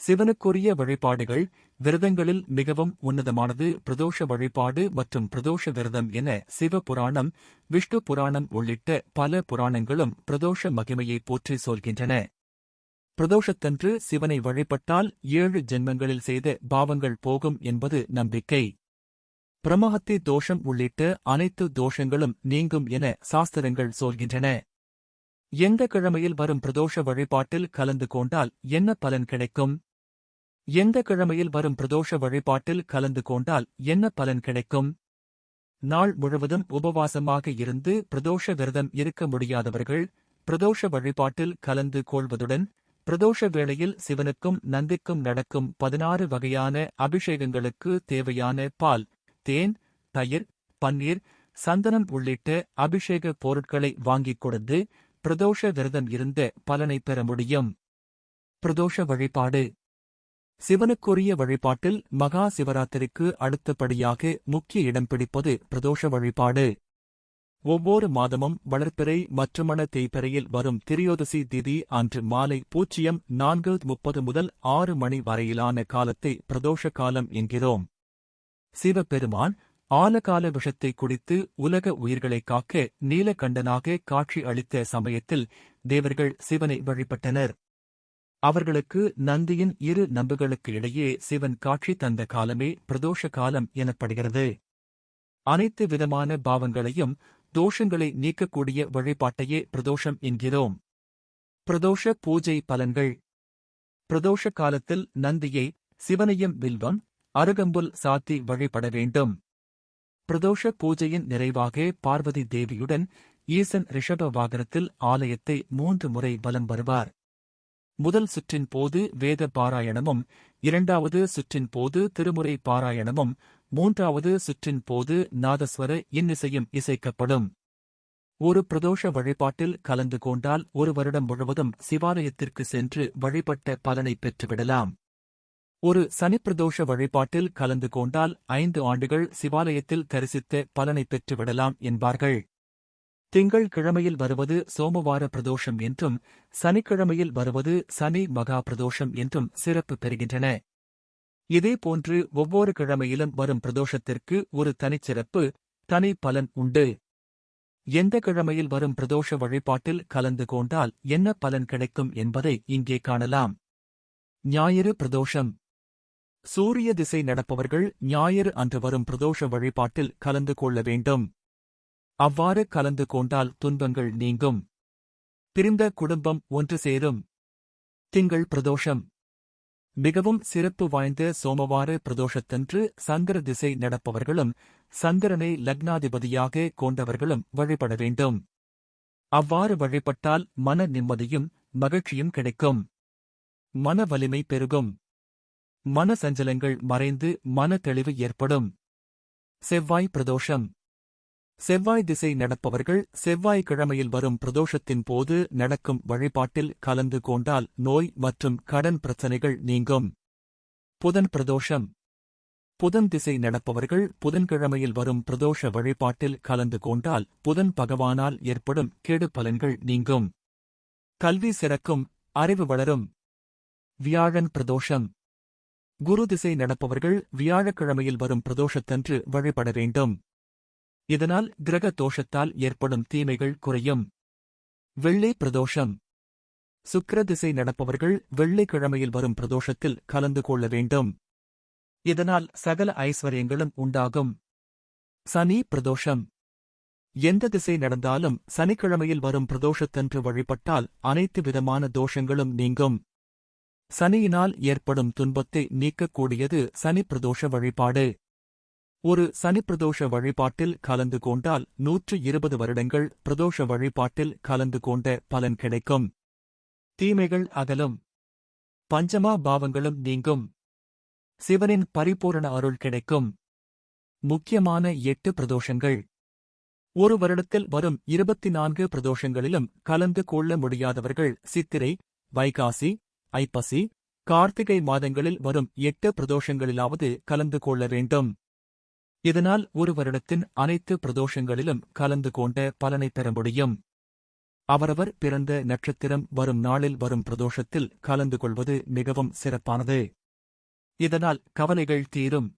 சிவனுக்குரிய வழிபாடுகள் விரதங்களில் மிகவும் உன்னதமானது. பிரதோஷ வழிபாடு மற்றும் பிரதோஷ விரதம் என சிவ புராணம் விஷ்ணு புராணம் உள்ளிட்ட பல புராணங்களும் பிரதோஷ மகிமையை போற்றி சொல்கின்றன. பிரதோஷத்தன்று சிவனை வழிபட்டால் ஏழு ஜென்மங்களில் செய்த பாவங்கள் போகும் என்பது நம்பிக்கை. பிரமஹத்தி தோஷம் உள்ளிட்ட அனைத்து தோஷங்களும் நீங்கும் என சாஸ்திரங்கள் சொல்கின்றன. எந்த கிழமையில் வரும் பிரதோஷ வழிபாட்டில் கலந்து கொண்டால் என்ன பலன் கிடைக்கும்? எந்த கிழமையில் வரும் பிரதோஷ வழிபாட்டில் கலந்து கொண்டால் என்ன பலன் கிடைக்கும்? நாள் முழுவதும் உபவாசமாக இருந்து பிரதோஷ விரதம் இருக்க முடியாதவர்கள் பிரதோஷ வழிபாட்டில் கலந்து கொள்வதுடன் பிரதோஷ வேளையில் சிவனுக்கும் நந்திக்கும் நடக்கும் பதினாறு வகையான அபிஷேகங்களுக்கு தேவையான பால் தேன் தயிர் பன்னீர் சந்தனம் உள்ளிட்ட அபிஷேக பொருட்களை வாங்கிக் கொடுத்து பிரதோஷ விரதம் இருந்த பலனை பெற முடியும். பிரதோஷ வழிபாடு சிவனுக்குரிய வழிபாட்டில் மகா சிவராத்திரிக்கு அடுத்தபடியாக முக்கிய இடம் பிடிப்பது பிரதோஷ வழிபாடு. ஒவ்வொரு மாதமும் வளர்ப்பிறை மற்றுமண தேய்பிறையில் வரும் திரியோதசி திதி அன்று மாலை பூஜ்ஜியம் நான்கு முப்பது முதல் ஆறு மணி வரையிலான காலத்தை பிரதோஷ காலம் என்கிறோம். சிவபெருமான் ஆலகால விஷத்தை குடித்து உலக உயிர்களைக் காக்க நீலகண்டனாக காட்சி அளித்த சமயத்தில் தேவர்கள் சிவனை வழிபட்டனர். அவர்களுக்கு நந்தியின் இரு நம்புகளுக்கு இடையே சிவன் காட்சி தந்த காலமே பிரதோஷ காலம் எனப்படுகிறது. அனைத்து விதமான பாவங்களையும் தோஷங்களை நீக்கக்கூடிய வழிபாட்டையே பிரதோஷம் என்கிறோம். பிரதோஷ பூஜை பலன்கள். பிரதோஷ காலத்தில் நந்தியை சிவனையும் வில்வம் அருகம்புல் சாத்தி வழிபட வேண்டும். பிரதோஷ பூஜையின் நிறைவாக பார்வதி தேவியுடன் ஈசன் ரிஷப வாகனத்தில் ஆலயத்தை மூன்று முறை வலம் வருவார். முதல் சுற்றின் போது வேத பாராயணமும் இரண்டாவது சுற்றின் போது திருமுறை பாராயணமும் மூன்றாவது சுற்றின் போது நாதஸ்வர இன்னிசையும் இசைக்கப்படும். ஒரு பிரதோஷ வழிபாட்டில் கலந்து கொண்டால் ஒரு வருடம் முழுவதும் சிவாலயத்திற்கு சென்று வழிபட்ட பலனை பெற்றுவிடலாம். ஒரு சனிப்பிரதோஷ வழிபாட்டில் கலந்து கொண்டால் ஐந்து ஆண்டுகள் சிவாலயத்தில் தரிசித்த பலனை பெற்றுவிடலாம் என்பார்கள். திங்கள் கிழமையில் வருவது சோமவார பிரதோஷம் என்றும் சனிக்கிழமையில் வருவது சனி மகா பிரதோஷம் என்றும் சிறப்பு பெறுகின்றன. இதேபோன்று ஒவ்வொரு கிழமையிலும் வரும் பிரதோஷத்திற்கு ஒரு தனிச்சிறப்பு தனி பலன் உண்டு. எந்த கிழமையில் வரும் பிரதோஷ வழிபாட்டில் கலந்து கொண்டால் என்ன பலன் கிடைக்கும் என்பதை இங்கே காணலாம். ஞாயிறு பிரதோஷம். சூரிய திசை நடப்பவர்கள் ஞாயிறு அன்று வரும் பிரதோஷ வழிபாட்டில் கலந்து கொள்ள வேண்டும். அவ்வாறு கலந்து கொண்டால் துன்பங்கள் நீங்கும். பிரிந்த குடும்பம் ஒன்று சேரும். திங்கள் பிரதோஷம். மிகவும் சிறப்பு வாய்ந்த சோமவார பிரதோஷத்தன்று சந்திர திசை நடப்பவர்களும் சந்திரனை லக்னாதிபதியாக கொண்டவர்களும் வழிபட வேண்டும். அவ்வாறு வழிபட்டால் மன நிம்மதியும் மகிழ்ச்சியும் கிடைக்கும். மன வலிமை பெருகும். மன சஞ்சலங்கள் மறைந்து மன தெளிவு ஏற்படும். செவ்வாய் பிரதோஷம். செவ்வாய் திசை நடப்பவர்கள் செவ்வாய் கிழமையில் வரும் பிரதோஷத்தின் போது நடக்கும் வழிபாட்டில் கலந்து கொண்டால் நோய் மற்றும் கடன் பிரச்சனைகள் நீங்கும். புதன் பிரதோஷம். புதன் திசை நடப்பவர்கள் புதன்கிழமையில் வரும் பிரதோஷ வழிபாட்டில் கலந்து கொண்டால் புதன் பகவானால் ஏற்படும் கெடு பலன்கள் நீங்கும். கல்வி சிறக்கும் அறிவு வளரும். வியாழன் பிரதோஷம். குரு திசை நடப்பவர்கள் வியாழக்கிழமையில் வரும் பிரதோஷத்தன்று வழிபட வேண்டும். இதனால் கிரக தோஷத்தால் ஏற்படும் தீமைகள் குறையும். வெள்ளை பிரதோஷம். சுக்கிர திசை நடப்பவர்கள் வெள்ளிக்கிழமையில் வரும் பிரதோஷத்தில் கலந்து கொள்ள வேண்டும். இதனால் சகல ஐஸ்வர்யங்களும் உண்டாகும். சனி பிரதோஷம். எந்த திசை நடந்தாலும் சனிக்கிழமையில் வரும் பிரதோஷத்தன்று வழிபட்டால் அனைத்து விதமான தோஷங்களும் நீங்கும். சனியினால் ஏற்படும் துன்பத்தை நீக்கக்கூடியது சனி பிரதோஷ வழிபாடு. ஒரு சனிப்பிரதோஷ வழிபாட்டில் கலந்து கொண்டால் நூற்று இருபது வருடங்கள் பிரதோஷ வழிபாட்டில் கலந்து கொண்ட பலன் கிடைக்கும். தீமைகள் அகலும். பஞ்சமா பாவங்களும் நீங்கும். சிவனின் பரிபூரண அருள் கிடைக்கும். முக்கியமான எட்டு பிரதோஷங்கள். ஒரு வருடத்தில் வரும் இருபத்தி நான்கு பிரதோஷங்களிலும் கலந்து கொள்ள முடியாதவர்கள் சித்திரை வைகாசி ஐப்பசி கார்த்திகை மாதங்களில் வரும் எட்டு பிரதோஷங்களிலாவது கலந்து கொள்ள வேண்டும். இதனால் ஒரு வருடத்தின் அனைத்து பிரதோஷங்களிலும் கலந்து கொண்ட பலனை பெற முடியும். அவரவர் பிறந்த நட்சத்திரம் வரும் நாளில் வரும் பிரதோஷத்தில் கலந்து கொள்வது மிகவும் சிறப்பானது. இதனால் கவலைகள் தீரும்.